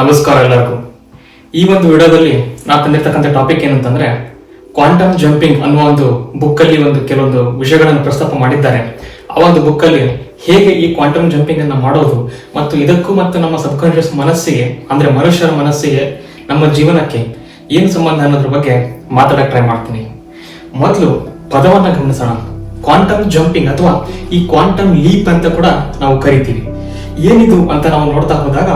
ನಮಸ್ಕಾರ ಎಲ್ಲರಿಗೂ. ಈ ಒಂದು ವಿಡಿಯೋದಲ್ಲಿ ನಾ ತಂದಿರ್ತಕ್ಕಂಥ ಟಾಪಿಕ್ ಏನಂತಂದ್ರೆ ಕ್ವಾಂಟಮ್ ಜಂಪಿಂಗ್ ಅನ್ನುವ ಒಂದು ಬುಕ್ಕಲ್ಲಿ ಒಂದು ಕೆಲವೊಂದು ವಿಷಯಗಳನ್ನು ಪ್ರಸ್ತಾಪ ಮಾಡಿದ್ದಾರೆ. ಆ ಒಂದು ಬುಕ್ಕಲ್ಲಿ ಹೇಗೆ ಈ ಕ್ವಾಂಟಮ್ ಜಂಪಿಂಗ್ ಅನ್ನು ಮಾಡೋದು ಮತ್ತು ಇದಕ್ಕೂ ಮತ್ತು ನಮ್ಮ ಸಬ್ಕಾನ್ಶಿಯಸ್ ಮನಸ್ಸಿಗೆ, ಅಂದ್ರೆ ಮನುಷ್ಯರ ಮನಸ್ಸಿಗೆ, ನಮ್ಮ ಜೀವನಕ್ಕೆ ಏನು ಸಂಬಂಧ ಅನ್ನೋದ್ರ ಬಗ್ಗೆ ಮಾತಾಡಕ್ ಟ್ರೈ ಮಾಡ್ತೀನಿ. ಮೊದಲು ಪದವನ್ನ ಗಮನಿಸೋಣ. ಕ್ವಾಂಟಮ್ ಜಂಪಿಂಗ್ ಅಥವಾ ಈ ಕ್ವಾಂಟಮ್ ಲೀಪ್ ಅಂತ ಕೂಡ ನಾವು ಕರಿತೀವಿ. ಏನಿದು ಅಂತ ನಾವು ನೋಡ್ತಾ ಹೋದಾಗ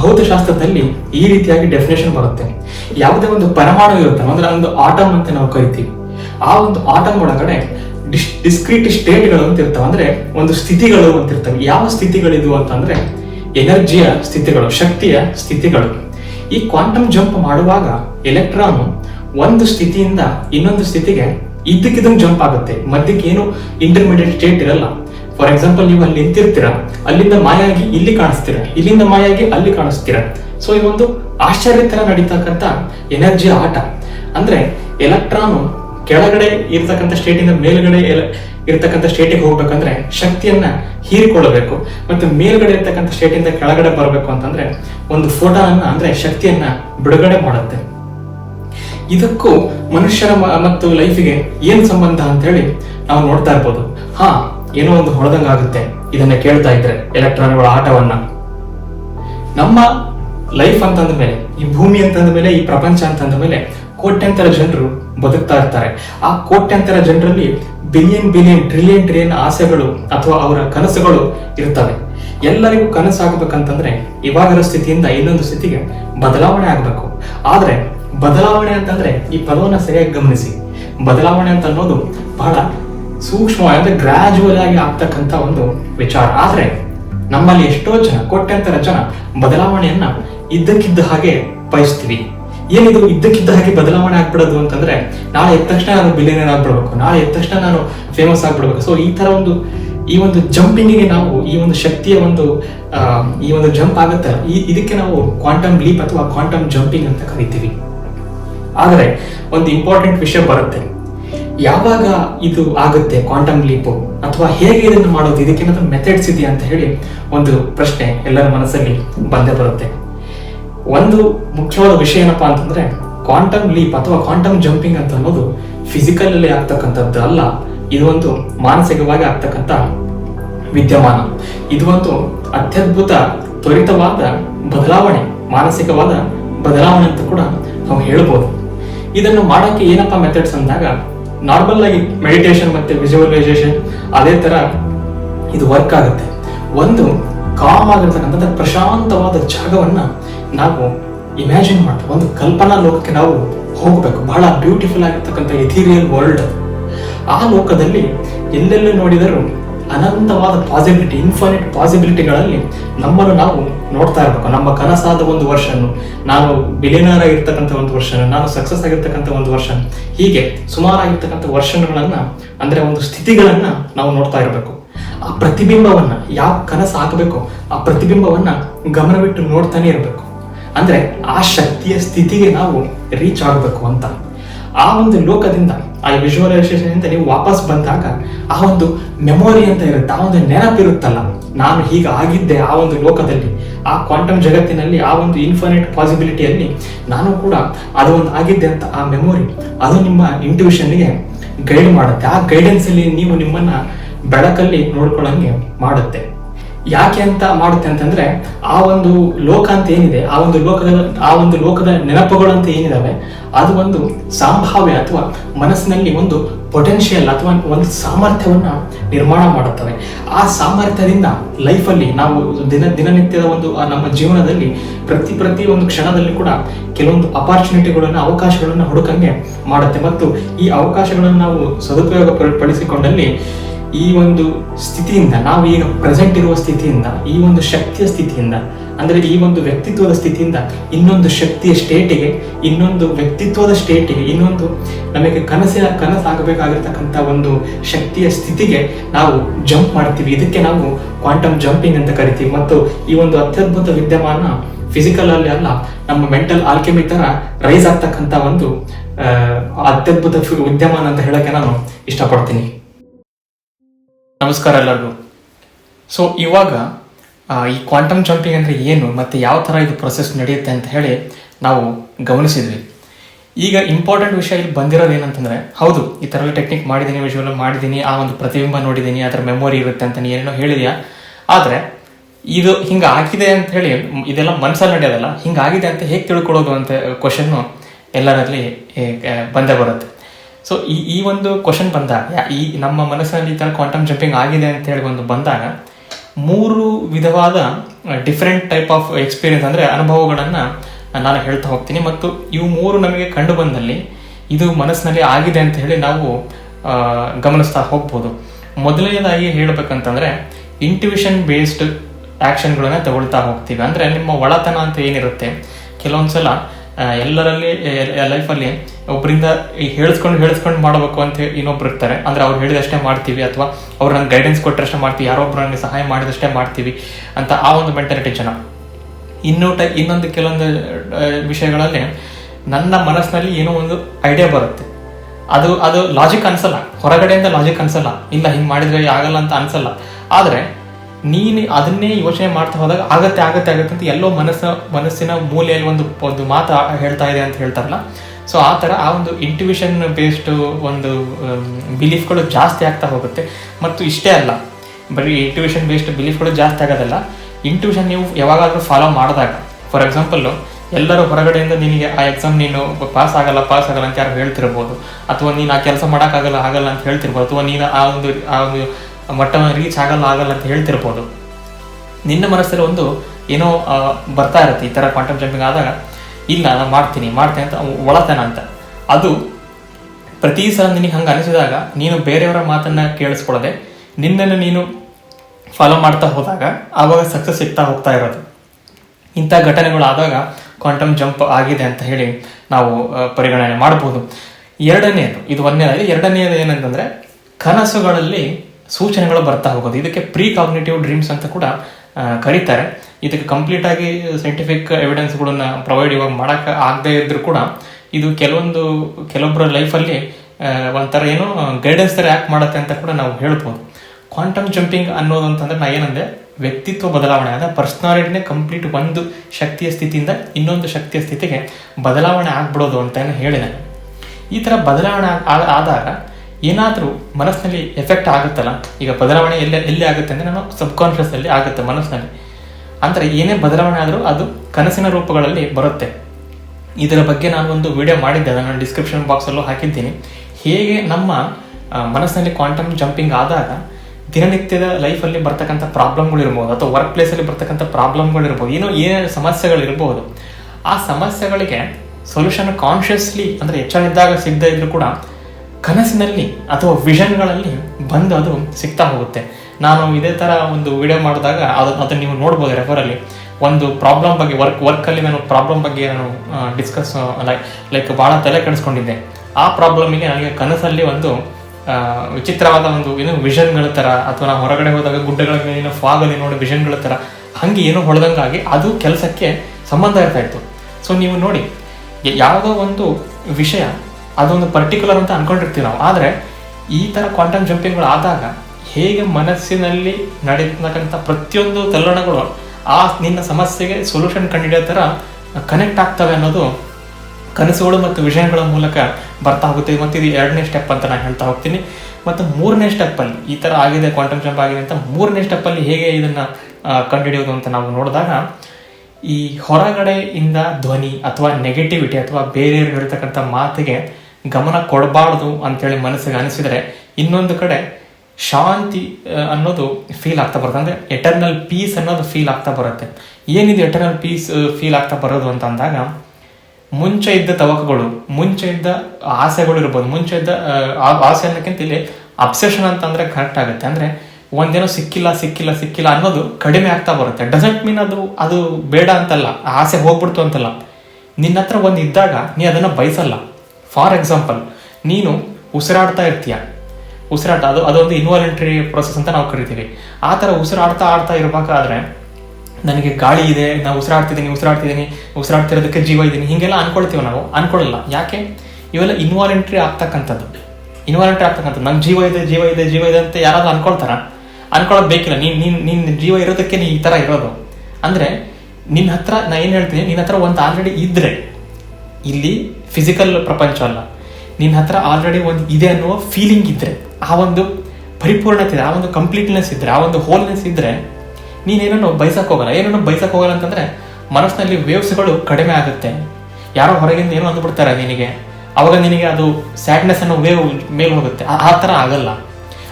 ಭೌತಶಾಸ್ತ್ರದಲ್ಲಿ ಈ ರೀತಿಯಾಗಿ ಡೆಫಿನೇಷನ್ ಬರುತ್ತೆ. ಯಾವುದೇ ಒಂದು ಪರಮಾಣು ಇರುತ್ತೆ ಅಂದ್ರೆ ಒಂದು ಆಟಮ್ ಅಂತ ನಾವು ಕರಿತೀವಿ. ಆ ಒಂದು ಆಟಮ್ ಒಳಗಡೆ ಡಿಸ್ ಡಿಸ್ಕ್ರೀಟ್ ಸ್ಟೇಟ್ಗಳು ಅಂತ ಇರ್ತವೆ. ಅಂದ್ರೆ ಒಂದು ಸ್ಥಿತಿಗಳು ಅಂತ ಇರ್ತವೆ. ಯಾವ ಸ್ಥಿತಿಗಳಿದು ಅಂತಂದ್ರೆ ಎನರ್ಜಿಯ ಸ್ಥಿತಿಗಳು, ಶಕ್ತಿಯ ಸ್ಥಿತಿಗಳು. ಈ ಕ್ವಾಂಟಮ್ ಜಂಪ್ ಮಾಡುವಾಗ ಎಲೆಕ್ಟ್ರಾನ್ ಒಂದು ಸ್ಥಿತಿಯಿಂದ ಇನ್ನೊಂದು ಸ್ಥಿತಿಗೆ ಇದ್ದಕ್ಕಿದ್ದಂಗೆ ಜಂಪ್ ಆಗುತ್ತೆ. ಮಧ್ಯಕ್ಕೆ ಏನು ಇಂಟರ್ಮೀಡಿಯೇಟ್ ಸ್ಟೇಟ್ ಇರಲ್ಲ. ಫಾರ್ ಎಕ್ಸಾಂಪಲ್ ನೀವು ಅಲ್ಲಿ ನಿಂತಿರ್ತೀರಾ? ಅಲ್ಲಿಂದ ಮಾಯಾಗಿ ಇಲ್ಲಿ ಕಾಣಿಸ್ತೀರಾ? ಇಲ್ಲಿಂದ ಮಾಯಾಗಿ ಅಲ್ಲಿ ಕಾಣಿಸ್ತೀರಾ? ಸೊ ಇದೊಂದು ಆಶ್ಚರ್ಯ ತರ ನಡೀತಕ್ಕಂಥ ಎನರ್ಜಿ ಆಟ. ಅಂದ್ರೆ ಎಲೆಕ್ಟ್ರಾನು ಕೆಳಗಡೆ ಇರ್ತಕ್ಕಂಥ ಸ್ಟೇಟಿಂದ ಮೇಲ್ಗಡೆ ಇರ್ತಕ್ಕಂಥ ಸ್ಟೇಟಿಗೆ ಹೋಗ್ಬೇಕಂದ್ರೆ ಶಕ್ತಿಯನ್ನ ಹೀರಿಕೊಳ್ಳಬೇಕು. ಮತ್ತು ಮೇಲ್ಗಡೆ ಇರ್ತಕ್ಕಂಥ ಸ್ಟೇಟಿಂದ ಕೆಳಗಡೆ ಬರಬೇಕು ಅಂತಂದ್ರೆ ಒಂದು ಫೋಟೋನ ಅಂದ್ರೆ ಶಕ್ತಿಯನ್ನ ಬಿಡುಗಡೆ ಮಾಡುತ್ತೆ. ಇದಕ್ಕೂ ಮನುಷ್ಯರ ಮತ್ತು ಲೈಫಿಗೆ ಏನ್ ಸಂಬಂಧ ಅಂತ ಹೇಳಿ ನಾವು ನೋಡ್ತಾ ಇರ್ಬೋದು. ಹಾ ಏನೋ ಒಂದು ಹೊಡೆದಂಗ ಆಗುತ್ತೆ ಇದನ್ನ ಕೇಳ್ತಾ ಇದ್ರೆ ಎಲೆಕ್ಟ್ರಾನ್ಗಳ ಆಟವನ್ನ. ನಮ್ಮ ಲೈಫ್ ಅಂತಂದ ಮೇಲೆ, ಈ ಭೂಮಿ ಅಂತಂದ ಮೇಲೆ, ಈ ಪ್ರಪಂಚ ಅಂತಂದ ಮೇಲೆ ಕೋಟ್ಯಂತರ ಜನರು ಬದುಕ್ತಾ ಇರ್ತಾರೆ. ಆ ಕೋಟ್ಯಂತರ ಜನರಲ್ಲಿ ಬಿಲಿಯನ್ ಬಿಲಿಯನ್ ಟ್ರಿಲಿಯನ್ ಟ್ರಿಲಿಯನ್ ಆಸೆಗಳು ಅಥವಾ ಅವರ ಕನಸುಗಳು ಇರ್ತವೆ. ಎಲ್ಲರಿಗೂ ಕನಸಾಗಬೇಕಂತಂದ್ರೆ ಇವಾಗಿರೋ ಸ್ಥಿತಿಯಿಂದ ಇನ್ನೊಂದು ಸ್ಥಿತಿಗೆ ಬದಲಾವಣೆ ಆಗಬೇಕು. ಆದ್ರೆ ಬದಲಾವಣೆ ಅಂತಂದ್ರೆ ಈ ಪದವನ್ನ ಸರಿಯಾಗಿ ಗಮನಿಸಿ. ಬದಲಾವಣೆ ಅಂತ ಅನ್ನೋದು ಬಹಳ ಸೂಕ್ಷ್ಮವಾಗಿ ಅಂದ್ರೆ ಗ್ರ್ಯಾಜುವಲ್ ಆಗಿ ಆಗ್ತಕ್ಕಂಥ ಒಂದು ವಿಚಾರ. ಆದರೆ ನಮ್ಮಲ್ಲಿ ಎಷ್ಟೋ ಜನ, ಕೋಟ್ಯಾಂತರ ಜನ ಬದಲಾವಣೆಯನ್ನ ಇದ್ದಕ್ಕಿದ್ದ ಹಾಗೆ ಬಯಸ್ತೀವಿ. ಏನಿದು ಇದ್ದಕ್ಕಿದ್ದ ಹಾಗೆ ಬದಲಾವಣೆ ಆಗ್ಬಿಡೋದು ಅಂತಂದ್ರೆ, ನಾಳೆ ಎದ್ದ ತಕ್ಷಣ ನಾನು ಬಿಲಿಯನರ್ ಆಗ್ಬಿಡ್ಬೇಕು, ನಾಳೆ ಎದ್ದ ತಕ್ಷಣ ನಾನು ಫೇಮಸ್ ಆಗ್ಬಿಡ್ಬೇಕು. ಸೊ ಈ ತರ ಒಂದು, ಈ ಒಂದು ಜಂಪಿಂಗಿಗೆ ನಾವು ಈ ಒಂದು ಶಕ್ತಿಯ ಒಂದು ಈ ಒಂದು ಜಂಪ್ ಆಗುತ್ತೆ ಈ ಇದಕ್ಕೆ ನಾವು ಕ್ವಾಂಟಮ್ ಲೀಪ್ ಅಥವಾ ಕ್ವಾಂಟಮ್ ಜಂಪಿಂಗ್ ಅಂತ ಕರಿತೀವಿ. ಆದರೆ, ಒಂದು ಇಂಪಾರ್ಟೆಂಟ್ ವಿಷಯ ಬರುತ್ತೆ. ಯಾವಾಗ ಇದು ಆಗುತ್ತೆ ಕ್ವಾಂಟಮ್ ಲೀಪು? ಅಥವಾ ಹೇಗೆ ಇದನ್ನು ಮಾಡೋದು? ಇದಕ್ಕೇನಾದ್ರೂ ಮೆಥಡ್ಸ್ ಇದೆಯಾ ಅಂತ ಹೇಳಿ ಒಂದು ಪ್ರಶ್ನೆ ಎಲ್ಲರ ಮನಸ್ಸಲ್ಲಿ ಬಂದೇ ಬರುತ್ತೆ. ಒಂದು ಮುಖ್ಯವಾದ ವಿಷಯ ಏನಪ್ಪಾ ಅಂತಂದ್ರೆ, ಕ್ವಾಂಟಮ್ ಲೀಪ್ ಅಥವಾ ಕ್ವಾಂಟಮ್ ಜಂಪಿಂಗ್ ಅಂತ ಅನ್ನೋದು ಫಿಸಿಕಲ್ ಅಲ್ಲಿ ಆಗ್ತಕ್ಕಂಥದ್ದು ಅಲ್ಲ, ಇದು ಒಂದು ಮಾನಸಿಕವಾಗಿ ಆಗ್ತಕ್ಕಂಥ ವಿದ್ಯಮಾನ. ಇದು ಒಂದು ಅತ್ಯದ್ಭುತ ತ್ವರಿತವಾದ ಬದಲಾವಣೆ, ಮಾನಸಿಕವಾದ ಬದಲಾವಣೆ ಅಂತ ಕೂಡ ನಾವು ಹೇಳ್ಬೋದು. ಇದನ್ನು ಮಾಡೋಕ್ಕೆ ಏನಪ್ಪ ಮೆಥಡ್ಸ್ ಅಂದಾಗ ನಾರ್ಮಲ್ ಆಗಿ ಮೆಡಿಟೇಷನ್ ಮತ್ತೆ ವಿಜುವಲೈಸೇಷನ್ ಅದೇ ತರ ಇದು ವರ್ಕ್ ಆಗುತ್ತೆ. ಒಂದು ಕಾಮ್ ಆಗಿರ್ತಕ್ಕಂಥ ಪ್ರಶಾಂತವಾದ ಜಾಗವನ್ನ ನಾವು ಇಮ್ಯಾಜಿನ್ ಮಾಡ್ತೀವಿ ಒಂದು ಕಲ್ಪನಾ ಲೋಕಕ್ಕೆ ನಾವು ಹೋಗಬೇಕು. ಬಹಳ ಬ್ಯೂಟಿಫುಲ್ ಆಗಿರ್ತಕ್ಕಂಥ ಎಥೀರಿಯಲ್ ವರ್ಲ್ಡ್ ಆ ಲೋಕದಲ್ಲಿ ಎಲ್ಲೆಲ್ಲೂ ನೋಡಿದರೂ ಅನಂತವಾದ ಪಾಸಿಬಿಲಿಟಿ ಇನ್ಫಾನಿಟ್ ಪಾಸಿಬಿಲಿಟಿಗಳಲ್ಲಿ ನಮ್ಮನ್ನು ನಾವು ನೋಡ್ತಾ ಇರಬೇಕು. ನಮ್ಮ ಕನಸಾದ ಒಂದು ವರ್ಷನು ನಾನು ಬಿಲಿಯನರ್ ಆಗಿರ್ತಕ್ಕಂಥ ಒಂದು ವರ್ಷನ ನಾನು ಸಕ್ಸಸ್ ಆಗಿರ್ತಕ್ಕಂಥ ಒಂದು ವರ್ಷ ಹೀಗೆ ಸುಮಾರಾಗಿರ್ತಕ್ಕಂಥ ವರ್ಷಗಳನ್ನ, ಅಂದ್ರೆ ಒಂದು ಸ್ಥಿತಿಗಳನ್ನ ನಾವು ನೋಡ್ತಾ ಇರಬೇಕು. ಆ ಪ್ರತಿಬಿಂಬವನ್ನ ಯಾವ ಕನಸು ಹಾಕಬೇಕು? ಆ ಪ್ರತಿಬಿಂಬವನ್ನ ಗಮನವಿಟ್ಟು ನೋಡ್ತಾನೆ ಇರಬೇಕು. ಅಂದ್ರೆ ಆ ಶಕ್ತಿಯ ಸ್ಥಿತಿಗೆ ನಾವು ರೀಚ್ ಆಗಬೇಕು ಅಂತ. ಆ ಒಂದು ಲೋಕದಿಂದ, ಆ ವಿಜುವಲೈಸೇಷನ್ ಇಂದ ನೀವು ವಾಪಸ್ ಬಂದಾಗ ಆ ಒಂದು ಮೆಮೊರಿ ಅಂತ ಇರುತ್ತೆ, ಆ ಒಂದು ನೆನಪಿರುತ್ತಲ್ಲ ನಾನು ಹೀಗೆ ಆಗಿದ್ದೆ ಆ ಒಂದು ಲೋಕದಲ್ಲಿ, ಆ ಕ್ವಾಂಟಮ್ ಜಗತ್ತಿನಲ್ಲಿ, ಆ ಒಂದು ಇನ್ಫಿನಿಟ್ ಪಾಸಿಬಿಲಿಟಿಯಲ್ಲಿ ನಾನು ಕೂಡ ಅದು ಒಂದು ಆಗಿದ್ದೆ ಅಂತ ಆ ಮೆಮೊರಿ ಅದು ನಿಮ್ಮ ಇಂಟ್ಯೂಷನ್ಗೆ ಗೈಡ್ ಮಾಡುತ್ತೆ. ಆ ಗೈಡೆನ್ಸ್ ಅಲ್ಲಿ ನೀವು ನಿಮ್ಮನ್ನ ಬೆಳಕಲ್ಲಿ ನೋಡ್ಕೊಳ್ಳಂಗೆ ಮಾಡುತ್ತೆ. ಯಾಕೆ ಅಂತ ಮಾಡುತ್ತೆ ಅಂತಂದ್ರೆ, ಆ ಒಂದು ಲೋಕ ಅಂತ ಏನಿದೆ, ಆ ಒಂದು ಲೋಕದ, ಆ ಒಂದು ಲೋಕದ ನೆನಪುಗಳು ಅಂತ ಏನಿದಾವೆ, ಅದು ಒಂದು ಸಂಭಾವ್ಯ ಅಥವಾ ಮನಸ್ಸಿನಲ್ಲಿ ಒಂದು ಪೊಟೆನ್ಷಿಯಲ್ ಅಥವಾ ಒಂದು ಸಾಮರ್ಥ್ಯವನ್ನ ನಿರ್ಮಾಣ ಮಾಡುತ್ತವೆ. ಆ ಸಾಮರ್ಥ್ಯದಿಂದ ಲೈಫಲ್ಲಿ ನಾವು ದಿನ, ದಿನನಿತ್ಯದ ಒಂದು ನಮ್ಮ ಜೀವನದಲ್ಲಿ ಪ್ರತಿ ಪ್ರತಿ ಒಂದು ಕ್ಷಣದಲ್ಲಿ ಕೂಡ ಕೆಲವೊಂದು ಅಪಾರ್ಚುನಿಟಿಗಳನ್ನು ಅವಕಾಶಗಳನ್ನು ಹುಡುಕಂಗೆ ಮಾಡುತ್ತೆ. ಮತ್ತು ಈ ಅವಕಾಶಗಳನ್ನು ನಾವು ಸದುಪಯೋಗ ಪಡ- ಪಡಿಸಿಕೊಂಡಲ್ಲಿ ಈ ಒಂದು ಸ್ಥಿತಿಯಿಂದ, ನಾವು ಈಗ ಪ್ರೆಸೆಂಟ್ ಇರುವ ಸ್ಥಿತಿಯಿಂದ, ಈ ಒಂದು ಶಕ್ತಿಯ ಸ್ಥಿತಿಯಿಂದ, ಅಂದರೆ ಈ ಒಂದು ವ್ಯಕ್ತಿತ್ವದ ಸ್ಥಿತಿಯಿಂದ ಇನ್ನೊಂದು ಶಕ್ತಿಯ ಸ್ಟೇಟಿಗೆ ಇನ್ನೊಂದು ವ್ಯಕ್ತಿತ್ವದ ಸ್ಟೇಟಿಗೆ ಇನ್ನೊಂದು ನಮಗೆ ಕನಸಿನ ಕನಸಾಗಬೇಕಾಗಿರ್ತಕ್ಕಂಥ ಒಂದು ಶಕ್ತಿಯ ಸ್ಥಿತಿಗೆ ನಾವು ಜಂಪ್ ಮಾಡ್ತೀವಿ. ಇದಕ್ಕೆ ನಾವು ಕ್ವಾಂಟಮ್ ಜಂಪಿಂಗ್ ಅಂತ ಕರಿತೀವಿ. ಮತ್ತು ಈ ಒಂದು ಅತ್ಯದ್ಭುತ ವಿದ್ಯಮಾನ ಫಿಸಿಕಲ್ ಅಲ್ಲಿ ಅಲ್ಲ, ನಮ್ಮ ಮೆಂಟಲ್ ಆಲ್ಕೆಮಿ ತರ ರೈಸ್ ಆಗ್ತಕ್ಕಂಥ ಒಂದು ಅತ್ಯದ್ಭುತ ವಿದ್ಯಮಾನ ಅಂತ ಹೇಳಕ್ಕೆ ನಾನು ಇಷ್ಟಪಡ್ತೀನಿ. ನಮಸ್ಕಾರ ಎಲ್ಲರಿಗೂ. ಸೊ ಇವಾಗ ಈ ಕ್ವಾಂಟಮ್ ಜಂಪಿಂಗ್ ಅಂದರೆ ಏನು, ಮತ್ತು ಯಾವ ಥರ ಇದು ಪ್ರೊಸೆಸ್ ನಡೆಯುತ್ತೆ ಅಂತ ಹೇಳಿ ನಾವು ಗಮನಿಸಿದ್ವಿ. ಈಗ ಇಂಪಾರ್ಟೆಂಟ್ ವಿಷಯ ಇಲ್ಲಿ ಬಂದಿರೋದು ಏನಂತಂದರೆ, ಹೌದು, ಈ ಥರ ಟೆಕ್ನಿಕ್ ಮಾಡಿದ್ದೀನಿ ವಿಜುವಲ್ ಮಾಡಿದ್ದೀನಿ, ಆ ಒಂದು ಪ್ರತಿಬಿಂಬ ನೋಡಿದ್ದೀನಿ, ಅದರ ಮೆಮೊರಿ ಇರುತ್ತೆ ಅಂತ ನೀ ಏನೇನೋ ಹೇಳಿದ್ಯಾ? ಆದರೆ, ಇದು ಹಿಂಗೆ ಆಗಿದೆ ಅಂತ ಹೇಳಿ, ಇದೆಲ್ಲ ಮನಸ್ಸಲ್ಲಿ ನಡೆಯೋದಲ್ಲ, ಹಿಂಗಾಗಿದೆ ಅಂತ ಹೇಗೆ ತಿಳ್ಕೊಳ್ಳೋದು ಅಂತ ಕ್ವಶನ್ನು ಎಲ್ಲರಲ್ಲಿ ಬಂದೇ ಬರುತ್ತೆ. ಸೊ ಈ ಈ ಒಂದು ಕ್ವಶನ್ ಬಂದಾಗ ಈ ನಮ್ಮ ಮನಸ್ಸಿನಲ್ಲಿ ಈ ಥರ ಕ್ವಾಂಟಮ್ ಜಂಪಿಂಗ್ ಆಗಿದೆ ಅಂತ ಹೇಳಿ ಒಂದು ಬಂದಾಗ ಮೂರು ವಿಧವಾದ ಡಿಫ್ರೆಂಟ್ ಟೈಪ್ ಆಫ್ ಎಕ್ಸ್ಪೀರಿಯನ್ಸ್ ಅಂದರೆ ಅನುಭವಗಳನ್ನು ನಾನು ಹೇಳ್ತಾ ಹೋಗ್ತೀನಿ. ಮತ್ತು ಇವು ಮೂರು ನಮಗೆ ಕಂಡು ಬಂದಲ್ಲಿ ಇದು ಮನಸ್ಸಿನಲ್ಲಿ ಆಗಿದೆ ಅಂತ ಹೇಳಿ ನಾವು ಗಮನಿಸ್ತಾ ಹೋಗ್ಬೋದು. ಮೊದಲನೇದಾಗಿ ಹೇಳಬೇಕಂತಂದರೆ ಇಂಟ್ಯೂಷನ್ ಬೇಸ್ಡ್ ಆ್ಯಕ್ಷನ್ಗಳನ್ನ ತಗೊಳ್ತಾ ಹೋಗ್ತೀವಿ. ಅಂದರೆ ನಿಮ್ಮ ಒಳತನ ಅಂತ ಏನಿರುತ್ತೆ? ಕೆಲವೊಂದ್ಸಲ ಆ, ಎಲ್ಲರಲ್ಲಿ ಲೈಫಲ್ಲಿ ಒಬ್ಬರಿಂದ ಹೇಳಿಸ್ಕೊಂಡು ಹೇಳಿಸ್ಕೊಂಡು ಮಾಡಬೇಕು ಅಂತ ಇನ್ನೊಬ್ರು ಇರ್ತಾರೆ. ಅಂದ್ರೆ ಅವ್ರು ಹೇಳಿದಷ್ಟೇ ಮಾಡ್ತೀವಿ ಅಥವಾ ಅವ್ರು ನಂಗೆ ಗೈಡೆನ್ಸ್ ಕೊಟ್ಟರಷ್ಟೇ ಮಾಡ್ತೀವಿ ಯಾರೊಬ್ರು ನನಗೆ ಸಹಾಯ ಮಾಡಿದಷ್ಟೇ ಮಾಡ್ತೀವಿ ಅಂತ ಆ ಒಂದು ಮೆಂಟಾಲಿಟಿ ಜನ. ಇನ್ನೂ ಟೈ, ಇನ್ನೊಂದು ಕೆಲವೊಂದು ವಿಷಯಗಳಲ್ಲಿ ನನ್ನ ಮನಸ್ಸಿನಲ್ಲಿ ಏನೋ ಒಂದು ಐಡಿಯಾ ಬರುತ್ತೆ. ಅದು ಅದು ಲಾಜಿಕ್ ಅನ್ಸಲ್ಲ. ಹೊರಗಡೆಯಿಂದ ಲಾಜಿಕ್ ಅನ್ಸಲ್ಲ. ಇಲ್ಲ, ಹಿಂಗೆ ಮಾಡಿದ್ರೆ ಆಗಲ್ಲ ಅಂತ ಅನ್ಸಲ್ಲ. ಆದರೆ ನೀನು ಅದನ್ನೇ ಯೋಚನೆ ಮಾಡ್ತಾ ಹೋದಾಗ ಆಗತ್ತೆ ಆಗತ್ತೆ ಆಗತ್ತೆ ಅಂತ ಎಲ್ಲೋ ಮನಸ್ಸು, ಮನಸ್ಸಿನ ಮೂಲೆಯಲ್ಲಿ ಒಂದು ಒಂದು ಮಾತು ಹೇಳ್ತಾ ಇದೆ ಅಂತ ಹೇಳ್ತಾರಲ್ಲ. ಸೊ ಆ ಥರ ಆ ಒಂದು ಇಂಟ್ಯೂಷನ್ ಬೇಸ್ಡ್ ಒಂದು ಬಿಲೀಫ್ಗಳು ಜಾಸ್ತಿ ಆಗ್ತಾ ಹೋಗುತ್ತೆ. ಮತ್ತು ಇಷ್ಟೇ ಅಲ್ಲ, ಬರೀ ಇಂಟ್ಯೂಷನ್ ಬೇಸ್ಡ್ ಬಿಲೀಫ್ಗಳು ಜಾಸ್ತಿ ಆಗೋದಲ್ಲ ಇಂಟ್ಯೂಷನ್ ನೀವು ಯಾವಾಗಾದರೂ ಫಾಲೋ ಮಾಡಿದಾಗ ಫಾರ್ ಎಕ್ಸಾಂಪಲ್ಲು ಎಲ್ಲರೂ ಹೊರಗಡೆಯಿಂದ ನಿನಗೆ ಆ ಎಕ್ಸಾಮ್ ನೀನು ಪಾಸ್ ಆಗಲ್ಲ ಪಾಸ್ ಆಗಲ್ಲ ಅಂತ ಯಾರು ಹೇಳ್ತಿರ್ಬೋದು, ಅಥವಾ ನೀನು ಆ ಕೆಲಸ ಮಾಡೋಕ್ಕಾಗಲ್ಲ, ಆಗಲ್ಲ ಅಂತ ಹೇಳ್ತಿರ್ಬೋದು, ಅಥವಾ ನೀನು ಆ ಒಂದು ಆ ಒಂದು ಮಟ್ಟವನ್ನು ರೀಚ್ ಆಗಲ್ಲ ಆಗಲ್ಲ ಅಂತ ಹೇಳ್ತಿರ್ಬೋದು. ನಿನ್ನ ಮನಸ್ಸಲ್ಲಿ ಒಂದು ಏನೋ ಬರ್ತಾ ಇರುತ್ತೆ, ಈ ಥರ ಕ್ವಾಂಟಮ್ ಜಂಪಿಂಗ್ ಆದಾಗ, ಇಲ್ಲ ನಾನು ಮಾಡ್ತೀನಿ ಮಾಡ್ತೀನಿ ಅಂತ ಒಳತನ ಅಂತ. ಅದು ಪ್ರತಿ ಸಲ ನಿನಗೆ ಹಂಗೆ ಅನಿಸಿದಾಗ ನೀನು ಬೇರೆಯವರ ಮಾತನ್ನು ಕೇಳಿಸ್ಕೊಳ್ಳದೆ, ನಿನ್ನನ್ನು ನೀನು ಫಾಲೋ ಮಾಡ್ತಾ ಹೋದಾಗ ಆವಾಗ ಸಕ್ಸಸ್ ಸಿಗ್ತಾ ಹೋಗ್ತಾ ಇರೋದು. ಇಂಥ ಘಟನೆಗಳು ಆದಾಗ ಕ್ವಾಂಟಮ್ ಜಂಪ್ ಆಗಿದೆ ಅಂತ ಹೇಳಿ ನಾವು ಪರಿಗಣನೆ ಮಾಡಬಹುದು ಎರಡನೆಯದು ಇದು ಒಂದನೇದಾಗಿ ಎರಡನೆಯದು ಏನಂತಂದರೆ, ಕನಸುಗಳಲ್ಲಿ ಸೂಚನೆಗಳು ಬರ್ತಾ ಹೋಗೋದು. ಇದಕ್ಕೆ ಪ್ರೀ ಕಾಗ್ನೇಟಿವ್ ಡ್ರೀಮ್ಸ್ ಅಂತ ಕೂಡ ಕರೀತಾರೆ. ಇದಕ್ಕೆ ಕಂಪ್ಲೀಟ್ ಆಗಿ ಸೈಂಟಿಫಿಕ್ ಎವಿಡೆನ್ಸ್ಗಳನ್ನ ಪ್ರೊವೈಡ್ ಇವಾಗ ಮಾಡಕ್ ಆಗದೆ ಇದ್ರೂ ಕೂಡ, ಇದು ಕೆಲವೊಂದು ಕೆಲವೊಬ್ಬರ ಲೈಫಲ್ಲಿ ಒಂಥರ ಏನೋ ಗೈಡೆನ್ಸ್ ಥರ ಆ್ಯಕ್ಟ್ ಮಾಡುತ್ತೆ ಅಂತ ಕೂಡ ನಾವು ಹೇಳ್ಬೋದು. ಕ್ವಾಂಟಮ್ ಜಂಪಿಂಗ್ ಅನ್ನೋದು ಅಂತಂದ್ರೆ ನಾ ಏನಂದೆ, ವ್ಯಕ್ತಿತ್ವ ಬದಲಾವಣೆ. ಅಂದರೆ ಪರ್ಸ್ನಾಲಿಟಿನೇ ಕಂಪ್ಲೀಟ್ ಒಂದು ಶಕ್ತಿಯ ಸ್ಥಿತಿಯಿಂದ ಇನ್ನೊಂದು ಶಕ್ತಿಯ ಸ್ಥಿತಿಗೆ ಬದಲಾವಣೆ ಆಗ್ಬಿಡೋದು ಅಂತ ಏನು ಹೇಳಿದೆ. ಈ ಥರ ಬದಲಾವಣೆ ಆದಾಗ ಏನಾದರೂ ಮನಸ್ಸಿನಲ್ಲಿ ಎಫೆಕ್ಟ್ ಆಗುತ್ತಲ್ಲ, ಈಗ ಬದಲಾವಣೆ ಎಲ್ಲಿ ಎಲ್ಲಿ ಆಗುತ್ತೆ ಅಂದರೆ ನಾನು ಸಬ್ಕಾನ್ಷಿಯಸ್ನಲ್ಲಿ ಆಗುತ್ತೆ ಮನಸ್ಸಿನಲ್ಲಿ. ಅಂದರೆ ಏನೇ ಬದಲಾವಣೆ ಆದರೂ ಅದು ಕನಸಿನ ರೂಪಗಳಲ್ಲಿ ಬರುತ್ತೆ. ಇದರ ಬಗ್ಗೆ ನಾನು ಒಂದು ವಿಡಿಯೋ ಮಾಡಿದ್ದೆ, ಅದನ್ನು ಡಿಸ್ಕ್ರಿಪ್ಷನ್ ಬಾಕ್ಸಲ್ಲೂ ಹಾಕಿದ್ದೀನಿ. ಹೇಗೆ ನಮ್ಮ ಮನಸ್ಸಿನಲ್ಲಿ ಕ್ವಾಂಟಮ್ ಜಂಪಿಂಗ್ ಆದಾಗ ದಿನನಿತ್ಯದ ಲೈಫಲ್ಲಿ ಬರ್ತಕ್ಕಂಥ ಪ್ರಾಬ್ಲಮ್ಗಳಿರ್ಬೋದು ಅಥವಾ ವರ್ಕ್ ಪ್ಲೇಸಲ್ಲಿ ಬರ್ತಕ್ಕಂಥ ಪ್ರಾಬ್ಲಮ್ಗಳಿರ್ಬೋದು ಏನೋ ಏನೇ ಸಮಸ್ಯೆಗಳಿರ್ಬೋದು ಆ ಸಮಸ್ಯೆಗಳಿಗೆ ಸೊಲ್ಯೂಷನ್ ಕಾನ್ಷಿಯಸ್ಲಿ ಅಂದರೆ ಎಚ್ಚರ ಇದ್ದಾಗ ಸಿಗದೇ ಇದ್ರೂ ಕೂಡ ಕನಸಿನಲ್ಲಿ ಅಥವಾ ವಿಷನ್ಗಳಲ್ಲಿ ಬಂದು ಅದು ಸಿಗ್ತಾ ಹೋಗುತ್ತೆ. ನಾನು ಇದೇ ಥರ ಒಂದು ವಿಡಿಯೋ ಮಾಡಿದಾಗ ಅದು ಅದನ್ನು ನೀವು ನೋಡ್ಬೋದು ರೆಫರಲ್ಲಿ ಒಂದು ಪ್ರಾಬ್ಲಮ್ ಬಗ್ಗೆ ವರ್ಕ್ ವರ್ಕಲ್ಲಿ ನಾನು ಪ್ರಾಬ್ಲಮ್ ಬಗ್ಗೆ ನಾನು ಡಿಸ್ಕಸ್ ಲೈಕ್ ಲೈಕ್ ಭಾಳ ತಲೆ ಕೆಡಿಸ್ಕೊಂಡಿದ್ದೆ. ಆ ಪ್ರಾಬ್ಲಮಿಗೆ ನನಗೆ ಕನಸಲ್ಲಿ ಒಂದು ವಿಚಿತ್ರವಾದ ಒಂದು ಏನು ವಿಷನ್ಗಳ ಥರ ಅಥವಾ ನಾವು ಹೊರಗಡೆ ಹೋದಾಗ ಗುಡ್ಡಗಳ ಮೇಲಿನ ಫಾಗಲ್ಲಿ ನೋಡಿ ವಿಷನ್ಗಳ ಥರ ಹಾಗೆ ಏನೋ ಹೊಡೆದಂಗಾಗಿ ಅದು ಕೆಲಸಕ್ಕೆ ಸಂಬಂಧ ಇರ್ತಾ ಇತ್ತು. ಸೊ ನೀವು ನೋಡಿ ಯಾವುದೋ ಒಂದು ವಿಷಯ ಅದೊಂದು ಪರ್ಟಿಕ್ಯುಲರ್ ಅಂತ ಅನ್ಕೊಂಡಿರ್ತೀವಿ ನಾವು. ಆದರೆ ಈ ಥರ ಕ್ವಾಂಟಮ್ ಜಂಪಿಂಗ್ಗಳು ಆದಾಗ ಹೇಗೆ ಮನಸ್ಸಿನಲ್ಲಿ ನಡೀತಕ್ಕಂಥ ಪ್ರತಿಯೊಂದು ತಲ್ಲಣಗಳು ಆ ನಿನ್ನ ಸಮಸ್ಯೆಗೆ ಸೊಲ್ಯೂಷನ್ ಕಂಡುಹಿಡಿಯೋ ಥರ ಕನೆಕ್ಟ್ ಆಗ್ತವೆ ಅನ್ನೋದು ಕನಸುಗಳು ಮತ್ತು ವಿಷಯಗಳ ಮೂಲಕ ಬರ್ತಾ ಹೋಗುತ್ತೆ. ಮತ್ತು ಇದು ಎರಡನೇ ಸ್ಟೆಪ್ ಅಂತ ನಾನು ಹೇಳ್ತಾ ಹೋಗ್ತೀನಿ. ಮತ್ತು ಮೂರನೇ ಸ್ಟೆಪ್ಪಲ್ಲಿ ಈ ಥರ ಆಗಿದೆ ಕ್ವಾಂಟಮ್ ಜಂಪ್ ಆಗಿದೆ ಅಂತ ಮೂರನೇ ಸ್ಟೆಪ್ಪಲ್ಲಿ ಹೇಗೆ ಇದನ್ನು ಕಂಡುಹಿಡಿಯೋದು ಅಂತ ನಾವು ನೋಡಿದಾಗ ಈ ಹೊರಗಡೆಯಿಂದ ಧ್ವನಿ ಅಥವಾ ನೆಗೆಟಿವಿಟಿ ಅಥವಾ ಬೇರೆಯವ್ರು ಹೇಳ್ತಕ್ಕಂಥ ಮಾತಿಗೆ ಗಮನ ಕೊಡಬಾರ್ದು ಅಂತೇಳಿ ಮನಸ್ಸಿಗೆ ಅನಿಸಿದರೆ ಇನ್ನೊಂದು ಕಡೆ ಶಾಂತಿ ಅನ್ನೋದು ಫೀಲ್ ಆಗ್ತಾ ಬರುತ್ತೆ. ಅಂದರೆ ಎಟರ್ನಲ್ ಪೀಸ್ ಅನ್ನೋದು ಫೀಲ್ ಆಗ್ತಾ ಬರುತ್ತೆ. ಏನಿದೆ ಎಟರ್ನಲ್ ಪೀಸ್ ಫೀಲ್ ಆಗ್ತಾ ಬರೋದು ಅಂತ ಅಂದಾಗ, ಮುಂಚೆ ಇದ್ದ ತವಕಗಳು, ಮುಂಚೆ ಇದ್ದ ಆಸೆಗಳು ಇರ್ಬೋದು, ಮುಂಚೆ ಇದ್ದ ಆಸೆ ಅನ್ನೋಕ್ಕಿಂತ ಇಲ್ಲಿ ಅಬ್ಸೆಷನ್ ಅಂತಂದರೆ ಕರೆಕ್ಟ್ ಆಗುತ್ತೆ. ಅಂದ್ರೆ ಒಂದೇನೋ ಸಿಕ್ಕಿಲ್ಲ ಸಿಕ್ಕಿಲ್ಲ ಸಿಕ್ಕಿಲ್ಲ ಅನ್ನೋದು ಕಡಿಮೆ ಆಗ್ತಾ ಬರುತ್ತೆ. ಡಸಂಟ್ ಮೀನ್ ಅದು ಅದು ಬೇಡ ಅಂತಲ್ಲ, ಆಸೆ ಹೋಗ್ಬಿಡ್ತು ಅಂತಲ್ಲ. ನಿನ್ನ ಹತ್ರ ಒಂದು ಇದ್ದಾಗ ನೀ ಅದನ್ನ ಬಯಸಲ್ಲ. ಫಾರ್ ಎಕ್ಸಾಂಪಲ್, ನೀನು ಉಸಿರಾಡ್ತಾ ಇರ್ತೀಯ? ಉಸಿರಾಟ, ಅದು, ಅದೊಂದು ಇನ್ವಾಲೆಂಟ್ರಿ ಪ್ರೊಸೆಸ್ ಅಂತ ನಾವು ಕರಿತೀವಿ. ಆ ಥರ ಉಸಿರಾಡ್ತಾ ಆಡ್ತಾ ಇರಬೇಕಾದ್ರೆ ನನಗೆ ಗಾಳಿ ಇದೆ, ನಾನು ಉಸಿರಾಡ್ತಿದ್ದೀನಿ ಉಸಿರಾಡ್ತಿದ್ದೀನಿ, ಉಸಿರಾಡ್ತಿರೋದಕ್ಕೆ ಜೀವ ಇದ್ದೀನಿ. ಹೀಗೆಲ್ಲ ಅನ್ಕೊಳ್ತೀವಿ ನಾವು? ಅನ್ಕೊಳ್ಳಲ್ಲ ಯಾಕೆ? ಇವೆಲ್ಲ ಇನ್ವಾಲೆಂಟ್ರಿ ಆಗ್ತಕ್ಕಂಥದ್ದು. ಇನ್ವಾಲೆಂಟ್ರಿ ಆಗ್ತಕ್ಕಂಥದ್ದು. ನಂಗೆ ಜೀವ ಇದೆ ಜೀವ ಇದೆ ಜೀವ ಇದೆ ಅಂತ ಯಾರಾದ್ರೂ ಅನ್ಕೊಳ್ತಾರ? ಅನ್ಕೊಳ್ಳೋದು ಬೇಕಿಲ್ಲ. ನೀನು, ನೀನ್ ನಿನ್ನ ಜೀವ ಇರೋದಕ್ಕೆ ನೀ ಈ ಥರ ಇರೋದು. ಅಂದ್ರೆ ನಿನ್ನ ಹತ್ರ ನಾನು ಏನು ಹೇಳ್ತೀನಿ? ನಿನ್ನ ಹತ್ರ ಒಂದು ಆಲ್ರೆಡಿ ಇದ್ರೆ, ಇಲ್ಲಿ ಫಿಸಿಕಲ್ ಪ್ರಪಂಚ ಅಲ್ಲ. ನಿನ್ನ ಹತ್ರ ಆಲ್ರೆಡಿ ಒಂದು ಇದೆ ಅನ್ನುವ ಫೀಲಿಂಗ್ ಇದ್ರೆ, ಆ ಒಂದು ಪರಿಪೂರ್ಣತೆ ಇದೆ ಆ ಒಂದು ಕಂಪ್ಲೀಟ್ನೆಸ್ ಇದ್ರೆ, ಆ ಒಂದು ಹೋಲ್ನೆಸ್ ಇದ್ರೆ ನೀನೇನೋ ಬಯಸಕ್ ಹೋಗಲ್ಲ. ಏನೋ ಬಯಸಕ್ ಹೋಗಲ್ಲ ಅಂತಂದ್ರೆ, ಮನಸ್ಸಿನಲ್ಲಿ ವೇವ್ಸ್ಗಳು ಕಡಿಮೆ ಆಗುತ್ತೆ. ಯಾರೋ ಹೊರಗಿಂದ ಏನೋ ಅಂದ್ಬಿಡ್ತಾರೆ ನಿನಗೆ. ಅವಾಗ ನಿನಗೆ ಅದು ಸ್ಯಾಡ್ನೆಸ್ ಅನ್ನೋ ವೇವ್ ಮೇಲೆ ಹೋಗುತ್ತೆ. ಆ- ಥರ ಆಗಲ್ಲ.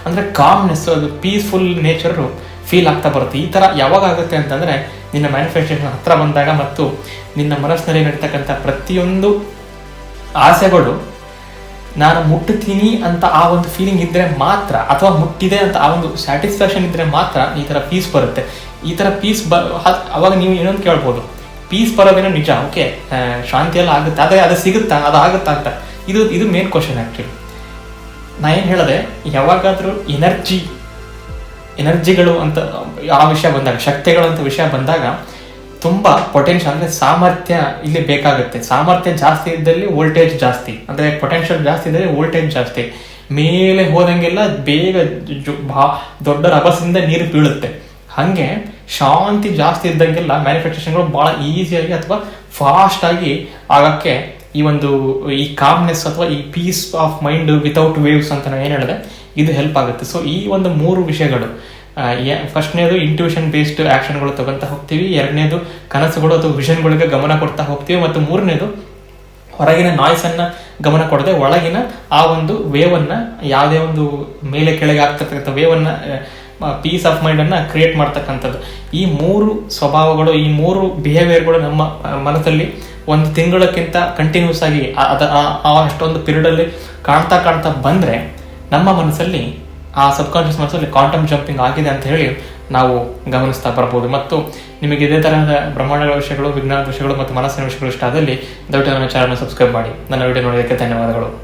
ಅಂದ್ರೆ ಕಾಮ್ನೆಸ್ ಅದು ಪೀಸ್ಫುಲ್ ನೇಚರ್ ಫೀಲ್ ಆಗ್ತಾ ಬರುತ್ತೆ. ಈ ತರ ಯಾವಾಗ ಆಗುತ್ತೆ ಅಂತಂದ್ರೆ, ನಿನ್ನ ಮ್ಯಾನಿಫೆಸ್ಟೇಷನ್ ಹತ್ರ ಬಂದಾಗ ಮತ್ತು ನಿನ್ನ ಮನಸ್ಸಿನಲ್ಲಿ ನಡೀತಕ್ಕಂಥ ಪ್ರತಿಯೊಂದು ಆಸೆಗಳು, ನಾನು ಮುಟ್ಟುತ್ತೀನಿ ಅಂತ ಆ ಒಂದು ಫೀಲಿಂಗ್ ಇದ್ದರೆ ಮಾತ್ರ, ಅಥವಾ ಮುಟ್ಟಿದೆ ಅಂತ ಆ ಒಂದು ಸ್ಯಾಟಿಸ್ಫ್ಯಾಕ್ಷನ್ ಇದ್ದರೆ ಮಾತ್ರ ಈ ತರ ಪೀಸ್ ಬರುತ್ತೆ. ಈ ತರ ಪೀಸ್ ಬ ಅವಾಗ ನೀವು ಏನೊಂದು ಕೇಳ್ಬೋದು? ಪೀಸ್ ಬರೋದೇನೋ ನಿಜ ಓಕೆ ಶಾಂತಿ ಆಗುತ್ತೆ ಅದೇ ಅದು ಸಿಗುತ್ತಾ, ಅದು ಆಗುತ್ತಾ ಅಂತ. ಇದು ಇದು ಮೇನ್ ಕ್ವಶನ್ ಆಕ್ಚುಲಿ ನಾ ಏನು ಹೇಳಿದೆ, ಯಾವಾಗಾದರೂ ಎನರ್ಜಿ ಎನರ್ಜಿಗಳು ಅಂತ, ಆ ವಿಷಯ ಬಂದಾಗ, ಶಕ್ತಿಗಳು ಅಂತ ವಿಷಯ ಬಂದಾಗ ತುಂಬಾ ಪೊಟೆನ್ಷಿಯಲ್ ಅಂದ್ರೆ ಸಾಮರ್ಥ್ಯ ಇಲ್ಲಿ ಬೇಕಾಗುತ್ತೆ. ಸಾಮರ್ಥ್ಯ ಜಾಸ್ತಿ ಇದ್ದಲ್ಲಿ ವೋಲ್ಟೇಜ್ ಜಾಸ್ತಿ. ಅಂದ್ರೆ ಪೊಟೆನ್ಷಿಯಲ್ ಜಾಸ್ತಿ ಇದ್ದರೆ ವೋಲ್ಟೇಜ್ ಜಾಸ್ತಿ. ಮೇಲೆ ಹೋದಂಗೆಲ್ಲ ಬೇಗ ಭಾ ದೊಡ್ಡ ರಭಸದಿಂದ ನೀರು ಬೀಳುತ್ತೆ. ಹಾಗೆ ಶಾಂತಿ ಜಾಸ್ತಿ ಇದ್ದಂಗೆಲ್ಲ ಮ್ಯಾನುಫ್ಯಾಕ್ಚರಿಂಗ್ಗಳು ಬಹಳ ಈಸಿಯಾಗಿ ಅಥವಾ ಫಾಸ್ಟ್ ಆಗಿ ಆಗಕ್ಕೆ ಈ ಒಂದು, ಈ ಕಾಮ್ನೆಸ್ ಅಥವಾ ಈ peace of mind without waves ಅಂತ ನಾನು ಏನು ಹೇಳಿದೆ, ಇದು ಹೆಲ್ಪ್ ಆಗುತ್ತೆ. ಸೊ ಈ ಒಂದು ಮೂರು ವಿಷಯಗಳು. ಫಸ್ಟ್ನೇದು ಇಂಟ್ಯೂಷನ್ ಬೇಸ್ಡ್ ಆಕ್ಷನ್ಗಳು ತಗೊಂತ ಹೋಗ್ತೀವಿ, ಎರಡನೇದು ಕನಸುಗಳು ಅಥವಾ ವಿಷನ್ಗಳಿಗೆ ಗಮನ ಕೊಡ್ತಾ ಹೋಗ್ತೀವಿ, ಮತ್ತು ಮೂರನೇದು ಹೊರಗಿನ ನಾಯ್ಸ್ ಅನ್ನ ಗಮನ ಕೊಡದೆ ಒಳಗಿನ ಆ ಒಂದು ವೇವನ್ನ ಯಾವುದೇ ಒಂದು ಮೇಲೆ ಕೆಳಗೆ ಆಗ್ತಕ್ಕಂಥ ವೇವ್ ಅನ್ನ ಪೀಸ್ ಆಫ್ ಮೈಂಡ್ ಅನ್ನ ಕ್ರಿಯೇಟ್ ಮಾಡ್ತಕ್ಕಂಥದ್ದು. ಈ ಮೂರು ಸ್ವಭಾವಗಳು, ಈ ಮೂರು ಬಿಹೇವಿಯರ್ಗಳು ನಮ್ಮ ಮನಸ್ಸಲ್ಲಿ ಒಂದು ತಿಂಗಳಕ್ಕಿಂತ ಕಂಟಿನ್ಯೂಸ್ ಆಗಿ, ಅದ ಅಷ್ಟೊಂದು ಪೀರಿಯಡ್ ಅಲ್ಲಿ ಕಾಣ್ತಾ ಕಾಣ್ತಾ ಬಂದ್ರೆ, ನಮ್ಮ ಮನಸ್ಸಲ್ಲಿ ಆ ಸಬ್ಕಾನ್ಷಿಯಸ್ ಮನಸ್ಸಲ್ಲಿ ಕ್ವಾಂಟಮ್ ಜಂಪಿಂಗ್ ಆಗಿದೆ ಅಂತ ಹೇಳಿ ನಾವು ಗಮನಿಸ್ತಾ ಬರ್ಬೋದು. ಮತ್ತು ನಿಮಗೆ ಇದೇ ತರಹದ ಬ್ರಹ್ಮಾಂಡಗಳ ವಿಷಯಗಳು, ವಿಜ್ಞಾನದ ವಿಷಯಗಳು ಮತ್ತು ಮನಸ್ಸಿನ ವಿಷಯಗಳು ಇಷ್ಟ ಆದಲ್ಲಿ ದಯವಿಟ್ಟು ನನ್ನ ಚಾನಲ್ ಸಬ್ಸ್ಕ್ರೈಬ್ ಮಾಡಿ. ನನ್ನ ವಿಡಿಯೋ ನೋಡೋದಕ್ಕೆ ಧನ್ಯವಾದಗಳು.